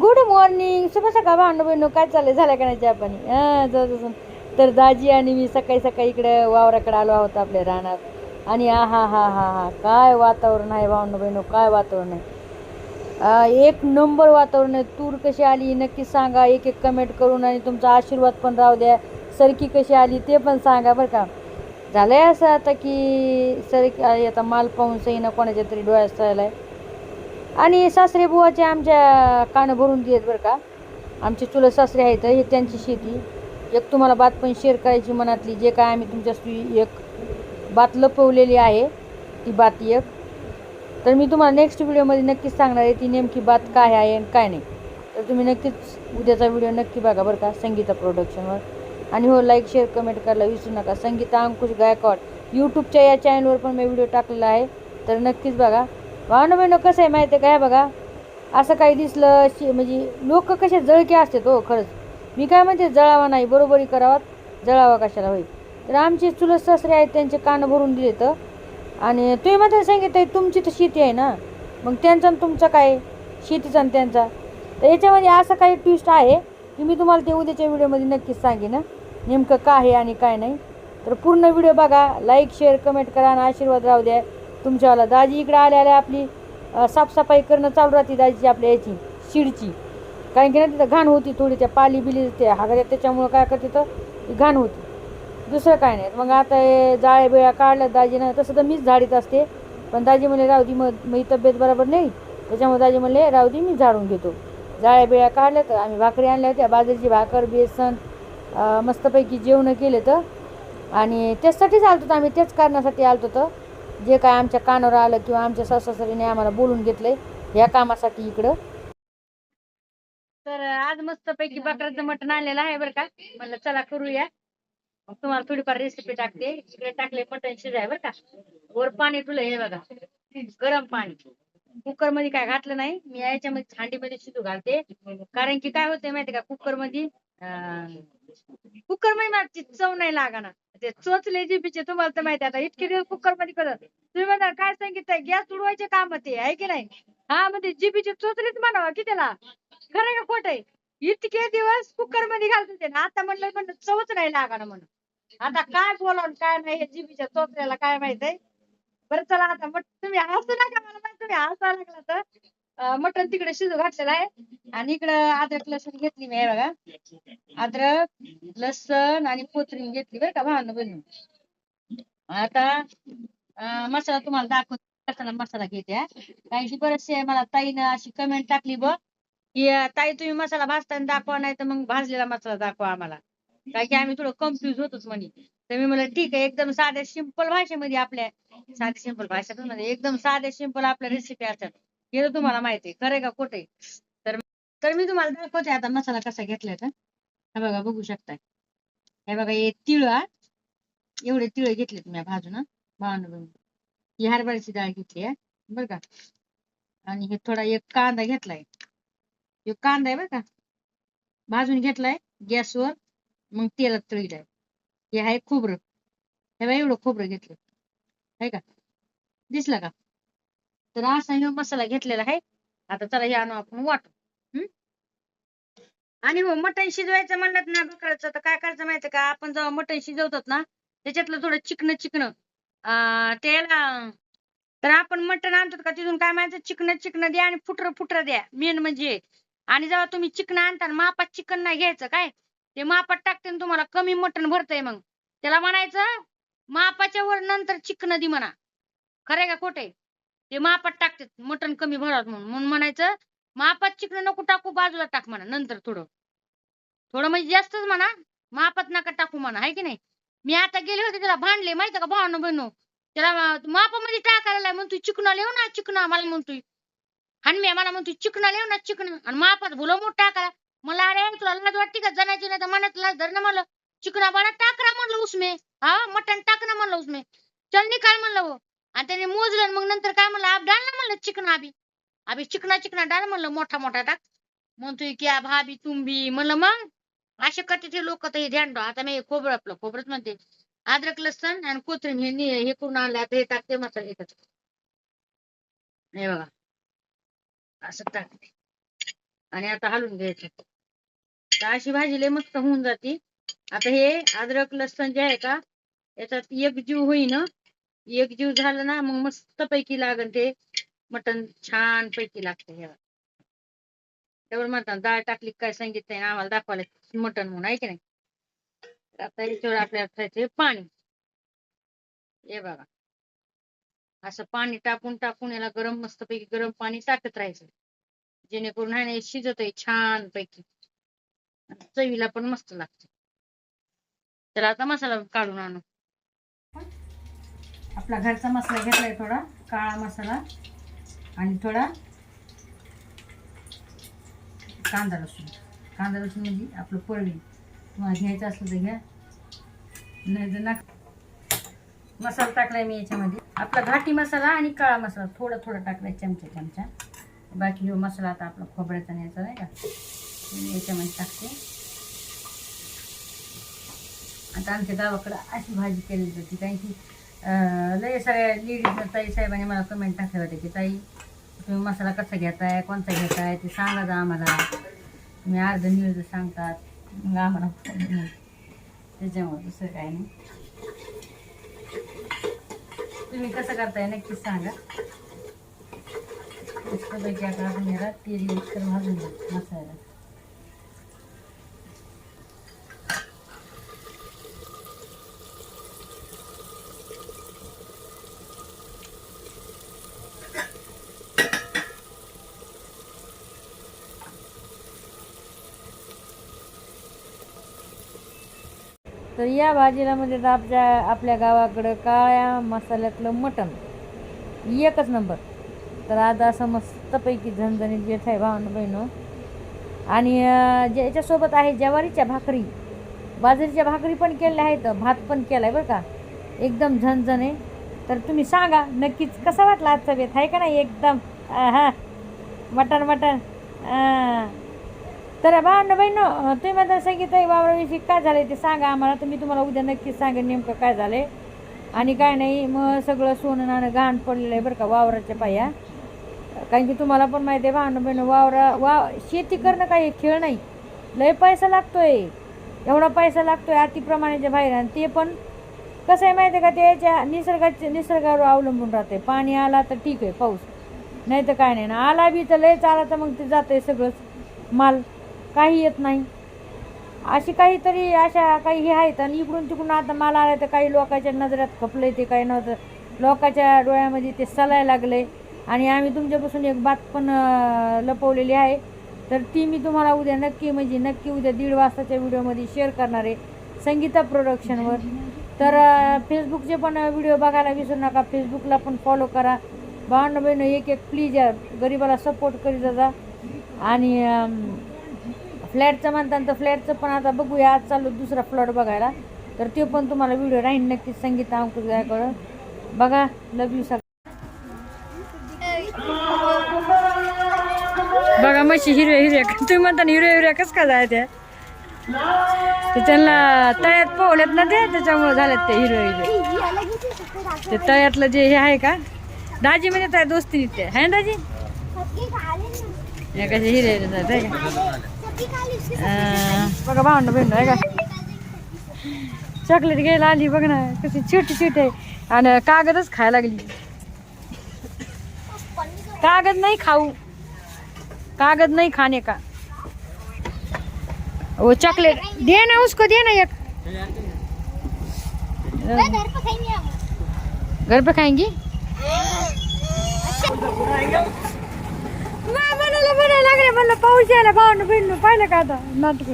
Good morning शुभ सकाळ भांडू बहिणू काय चाललं झालं का नाही चहा पाणी? हां तर दाजी आणि मी सकाळी सकाळी इकडे वावराकडे आलो आहोत आपल्या रानात. आणि आ हा हा हा हा. काय वातावरण आहे भांडू बहिणू काय वातावरण आहे? एक नंबर वातावरण आहे. तूर कशी आली? नक्की सांगा. एक एक कमेंट करून आणि तुमचा आशीर्वाद पण राहू द्या. सरकी कशी आली ते पण सांगा बरं का. झालं आहे असं आता की सरकी आता माल पाहून सही ना कोणाच्या तरी डोळ्यात चाललाय. आणि सासरे बुवाचे आमच्या कानं भरून देत बरं का. आमचे चुलत सासरे आहेत हे त्यांची शेती. एक तुम्हाला बात पण शेअर करायची मनातली जे काय आम्ही तुमच्या एक बात लपवलेली आहे ती बात एक. तर मी तुम्हाला नेक्स्ट व्हिडिओमध्ये नक्कीच सांगणार आहे ती नेमकी बात काय आहे आणि काय नाही. तर तुम्ही नक्कीच उद्याचा व्हिडिओ नक्की बघा बरं का संगीता प्रोडक्शनवर आणि हो लाईक शेअर कमेंट करायला विसरू नका. संगीता अंकुश गायकवाड यूट्यूबच्या या चॅनलवर पण मी व्हिडिओ टाकलेला आहे. तर नक्कीच बघा. भावना बहिणं कसं आहे माहिती आहे काय बघा. असं काही दिसलं शे म्हणजे लोक कसे जळके असते तो हो, खरंच. मी काय म्हणते जळावा नाही बरोबरी करावात. जळावा कशाला होईल? तर आमचे चुलत सासरे आहेत त्यांचे कानं भरून दिले तर. आणि तुम्ही मात्र सांगितलं तुमची तर शेती आहे ना. मग त्यांचा आणि तुमचा काय? शेतीचा आणि त्यांचा. तर याच्यामध्ये असं काही ट्विस्ट आहे की मी तुम्हाला ते उद्याच्या व्हिडिओमध्ये नक्कीच सांगेन नेमकं काय आहे आणि काय नाही. तर पूर्ण व्हिडिओ बघा. लाईक शेअर कमेंट करा आणि आशीर्वाद राहू द्या. तुमच्यावाला. दाजी इकडं आल्या आल्या आपली साफसफाई करणं चालू राहते दाजीची आपल्या याची शिडची. कारण की ना तिथं घाण होती थोडी त्या पाली बिली ते हागऱ्या त्याच्यामुळं काय करते तर ती घाण होती. दुसरं काय नाही. मग आता हे बिळ्या काढल्या दाजीनं तसं तर मीच झाडीत असते. पण दाजी म्हणले राहू दे मग मी तब्येत बरोबर नाही. त्याच्यामुळे दाजी म्हणले राहू दे मी झाडून घेतो. जाळ्या बिळ्या काढल्या तर आम्ही भाकरी आणल्या होत्या बाजरीची भाकर बेसन मस्तपैकी जेवणं केले तर. आणि त्याचसाठीच आलतो तर आम्ही तेच कारणासाठी आलतो तर जे काय आमच्या कानावर आलं किंवा आमच्या सासासरीने आम्हाला बोलून घेतलंय या कामासाठी इकडं. तर आज मस्तपैकी बकऱ्याचं मटण आणलेलं आहे बरं का. म्हणलं चला करूया. मग तुम्हाला थोडीफार रेसिपी टाकते. इकडे टाकले मटण शिजाय बरं का. वर पाणी तुला हे बघा. गरम पाणी. कुकरमध्ये काय घातलं नाही. मी याच्यामध्ये हांडीमध्ये शिजू घालते. कारण की काय होते माहिती का? कुकरमध्ये कुकरमध्ये चव नाही लागाना ते चोचले जिबीचे तुम्हाला तर माहिती आहे आता. इतके दिवस कुकरमध्ये करत. तुम्ही म्हणता काय सांगितलंय? गॅस उडवायचे काम ते आहे की नाही? हा म्हणजे जिबीचे चोचलेच म्हणावा की त्याला. खरं का खोट आहे? इतके दिवस कुकरमध्ये घालत होते. ना आता म्हणलं म्हणलं चवच नाही लागाना म्हणून. आता काय बोलावं काय नाही हे जिबीच्या चोचल्याला काय माहीत आहे? बरं चला आता मग तुम्ही हसू नका मला तुम्ही हसा लागला तर. मटण तिकडे शिजू घातलेलं आहे. आणि इकडं अद्रक लसूण घेतली मी हे बघा. अद्रक लसूण आणि कोथरीन घेतली बरं का भावानं बनवून. आता मसाला तुम्हाला दाखवतो मसाला घेते काही बरेचसे मला ताईनं अशी कमेंट टाकली बघ की ताई तुम्ही मसाला भाजताना दाखवा नाही तर मग भाजलेला मसाला दाखवा आम्हाला. कारण की आम्ही थोडं कन्फ्युज होतोच म्हणे. तर मी म्हणलं ठीक आहे एकदम साध्या सिंपल भाषेमध्ये आपल्या साध्या सिंपल भाषेतच म्हणजे एकदम साध्या सिंपल आपल्या रेसिपी असतात. हे तर तुम्हाला माहिती आहे. खरं का? खोटे तर तर मी तुम्हाला दाखवते आता मसाला कसा घेतलाय तर. हे बघा बघू शकताय. हे बघा हे तिळ हा. एवढे तिळ घेतलेत तुम्ही भाजून हा. ही हरभऱ्याची डाळ घेतली आहे बरं का? आणि हे थोडा एक कांदा घेतलाय. एक कांदा आहे बरं का? भाजून घेतलाय गॅसवर. मग तेलात तळीलाय. हे आहे खोबरं. हे बघा एवढं खोबरं घेतलं आहे का? दिसला का? तर असा हे मसाला घेतलेला आहे. आता चला हे आणू आपण वाटू हम्म? आणि हो मटण शिजवायचं म्हणलं ना बकराचं तर काय करायचं माहितीये का? आपण जेव्हा मटण शिजवतात ना त्याच्यातलं थोडं चिकन चिकन त्याला तर आपण मटण आणतो का तिथून काय माहिती चिकन चिकन द्या आणि फुटर फुटर द्या. मेन म्हणजे आणि जेव्हा तुम्ही चिकन आणता मापात चिकन नाही घ्यायचं काय? ते मापात टाकते तुम्हाला कमी मटण भरतय मग. त्याला म्हणायचं मापाच्या वर नंतर चिकन दे म्हणा. खरंय का खोटे ते मापात टाकतात मटण कमी भरावं म्हणून. म्हणून म्हणायचं मापात चिकन नको टाकू बाजूला टाक म्हणा नंतर थोडं. थोडं म्हणजे जास्तच म्हणा मापात नका टाकू म्हणा आहे की नाही? मी आता गेले होते त्याला भांडले माहिती का भावनं बहिणू? त्याला मापामध्ये टाकायला म्हणतोय चिकना लिहू ना चिकना मला म्हणतोय. आणि मी मला म्हणतोय चिकना लिहू ना चिकना. आणि मापात भुलं मोठ टाकायला. मला अरे तुला लाज वाटते का? जनाची नाही तर मनात लाज धर ना म्हणलं. चिकना बाळा टाकरा म्हणलं उसमे. हा मटण टाक ना म्हणलं उसमे. चल निकाल म्हणलं आणि त्याने मोजलं आणि मग नंतर काय म्हणलं आप डाल ना म्हणलं चिकन आबी. अभि चिकना चिकना डाल म्हणलं मोठा मोठा टाक म्हणतोय की आ भाभी तुम्ही म्हणलं मग असे करते ते लोक तर हे ध्यान आता मी खोबरं आपलं खोबरंच म्हणते. अद्रक लसण आणि कोथिंबीर हे हे करून आणलं. आता हे टाकते मसाले येतात हे बघा. असं टाकते. आणि आता हलवून घ्यायचं. तर अशी भाजी लय मस्त होऊन जाते. आता हे अद्रक लसण जे आहे का याच्यात एक जीव होईन. एक जीव झालं ना मग मस्त पैकी लागन ते. मटण छान पैकी लागतं हे त्यावर म्हणतात डाळ टाकली काय सांगितलंय ना आम्हाला दाखवायला. मटण म्हणून आहे की नाही? आता याच्यावर आपल्याला ठेवायचे पाणी. हे बघा. असं पाणी टाकून टाकून याला गरम मस्त पैकी गरम पाणी टाकत राहायचं. जेणेकरून आहे ना शिजत आहे छान पैकी चवीला पण मस्त लागते. तर आता मसाला काढून आणू. आपला घरचा मसाला घेतला आहे थोडा काळा मसाला आणि थोडा कांदा लसूण. कांदा लसूण म्हणजे आपलं पळवी तुम्हाला घ्यायचं असलं तर घ्या. नाही तर ना मसाला टाकलाय मी याच्यामध्ये. आपला घाटी मसाला आणि काळा मसाला. थोडा थोडा टाकलाय चमचा चमचा. बाकी हो मसाला आता आपला खोबऱ्याचा न्यायचा नाही का? याच्यामध्ये टाकते. आता आमच्या गावाकडं अशी भाजी केली जाते. कारण की लय सगळ्या लेडीज ताई साहेबांनी मला कमेंट टाकले होते की ताई तुम्ही मसाला कसा घेताय? कोणता घेताय? ते सांगा जा आम्हाला. तुम्ही अर्ध न्यूज सांगतात. मग आम्हाला त्याच्यामुळं त्याच्यामुळे दुसरं काय नाही. तुम्ही कसं करताय नक्कीच सांगा. मस्तपैकी आता तेल मिक्सर भाजून मसाला तर या भाजीला म्हणजे तर आपल्या आपल्या गावाकडं काळ्या मसाल्यातलं मटण. एकच नंबर. तर आज असं मस्तपैकी झणझणीत बेत आहे भावना बहिणं. आणि जे याच्यासोबत आहे ज्वारीच्या भाकरी. बाजरीच्या भाकरी पण केल्या आहेत भात पण केला आहे बरं का. एकदम झणझण. आहे तर तुम्ही सांगा नक्कीच कसा वाटला आजचा बेत आहे का नाही एकदम हां मटण मटण तर भावना बहिण तुम्ही म्हणता सांगितलं वावराविषयी काय झालं ते सांगा आम्हाला. तर मी तुम्हाला उद्या नक्कीच सांगेन नेमकं काय झालंय. आणि काय नाही मग सगळं सोनं नाणं घाण पडलेलं आहे बरं का वावराच्या पाया. कारण की तुम्हाला पण माहिती आहे भावना बहिणं वावरा वा शेती करणं काही खेळ नाही. लय पैसा लागतो आहे एवढा पैसा लागतो आहे अतिप्रमाणाच्या बाहेर आणि ते पण कसं आहे माहिती आहे का त्याच्या निसर्गाच्या निसर्गावर अवलंबून राहते पाणी आला तर ठीक आहे पाऊस. नाही तर काय नाही. ना आला बी तर लय चाला तर मग ते जातं आहे सगळंच. माल. काही येत नाही. अशी काहीतरी अशा काही हे आहेत आणि इकडून तिकडून आता माल आला तर काही लोकांच्या नजरात खपलं ते काही नव्हतं. लोकांच्या डोळ्यामध्ये ते सलाय लागले आणि आम्ही तुमच्यापासून एक बात पण लपवलेली आहे. तर ती मी तुम्हाला उद्या नक्की म्हणजे नक्की उद्या दीड वाजताच्या व्हिडिओमध्ये शेअर करणार आहे. संगीता प्रोडक्शनवर तर फेसबुकचे पण व्हिडिओ बघायला विसरू नका. फेसबुकला पण फॉलो करा. भावंड बहिणं एक एक प्लीज या. गरिबाला सपोर्ट करीत जा. आणि फ्लॅटचं म्हणतात तर फ्लॅटचं पण आता बघूया. आज चालू दुसरा फ्लॅट बघायला. तर ते पण तुम्हाला व्हिडिओ राहील नक्कीच. संगीता अंकुश गायकडं बघा लव यू सग बघा मशी हिरव्या हिरव्या. तुम्ही म्हणता ना हिरव्या हिरव्या कस का जाय त्या? ते त्यांना तळ्यात पोहल्यात ना ते त्याच्यामुळे झाल्यात ते हिरव्या हिरव्या ते तळ्यातलं जे हे आहे का? दाजी म्हणजे त्या दोस्ती ते आहे दाजी? या कसे हिरे बघा भावंड बहीण आहे का चॉकलेट घ्यायला आली बघ ना कशी छोटी छोटी आहे आणि कागदच खायला लागली। कागद नाही खाऊ। कागद नहीं खाने का। वो चॉकलेट दे ना उसको दे ना एक। घर पे खाएँगी? बनायला बनायला लागले म्हणलं पाऊस यायला भावनं बहिण पाहिलं का आता नाटक?